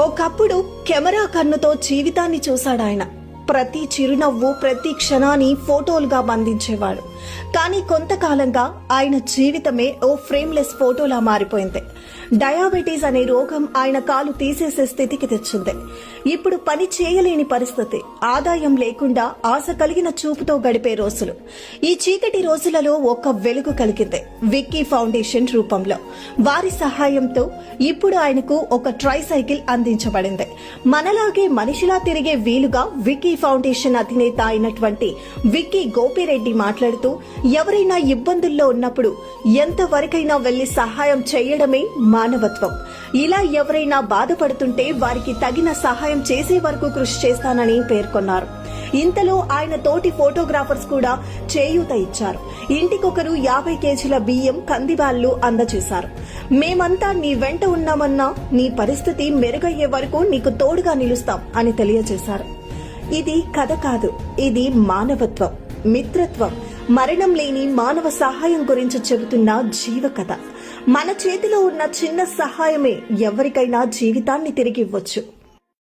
ఒకప్పుడు కెమెరా కన్నుతో జీవితాన్ని చూశాడాయన. ప్రతి చిరునవ్వు ప్రతి క్షణాన్ని ఫోటోలుగా బంధించేవాడు. కానీ కొంతకాలంగా ఆయన జీవితమే ఓ ఫ్రేమ్లెస్ ఫోటోలా మారిపోయింది. డయాబెటీస్ అనే రోగం ఆయన కాలు తీసేసే స్థితికి తెచ్చింది. ఇప్పుడు పని చేయలేని పరిస్థితి. ఆదాయం లేకుండా ఆశ కలిగిన చూపుతో గడిపే రోజులు. ఈ చీకటి రోజులలో ఒక వెలుగు కలిగింది విక్కీ ఫౌండేషన్ రూపంలో. వారి సహాయంతో ఇప్పుడు ఆయనకు ఒక ట్రైసైకిల్ అందించబడింది. మనలాగే మనిషిలా తిరిగే వీలుగా విక్కీ ఫౌండేషన్ అధినేత అయినటువంటి విక్కీ గోపిరెడ్డి మాట్లాడుతూ ఎవరైనా ఇబ్బందుల్లో ఉన్నప్పుడు ఎంతవరకైనా వెళ్ళి సహాయం చేయడమే మానవత్వం. ఇలా ఎవరైనా బాధపడుతుంటే వారికి తగిన సహాయం చేసే వరకు కృషి చేస్తానని పేర్కొన్నారు. ఇంతలో ఆయన తోటి ఫోటోగ్రాఫర్స్ కూడా చేయూత ఇచ్చారు. ఇంటికొకరు యాభై కేజీల బియ్యం కందిబాళ్ళు అందజేశారు. మేమంతా నీ వెంట ఉన్నామన్నా నీ పరిస్థితి మెరుగయ్యే వరకు నీకు తోడుగా నిలుస్తాం అని తెలియజేశారు. ఇది కథ కాదు. ఇది మానవత్వం మిత్రత్వం మరణం లేని మానవ సహాయం గురించి చెబుతున్న జీవ కథ మన చేతిలో ఉన్న చిన్న సహాయమే ఎవరికైనా జీవితాన్ని తిరిగి ఇవ్వచ్చు.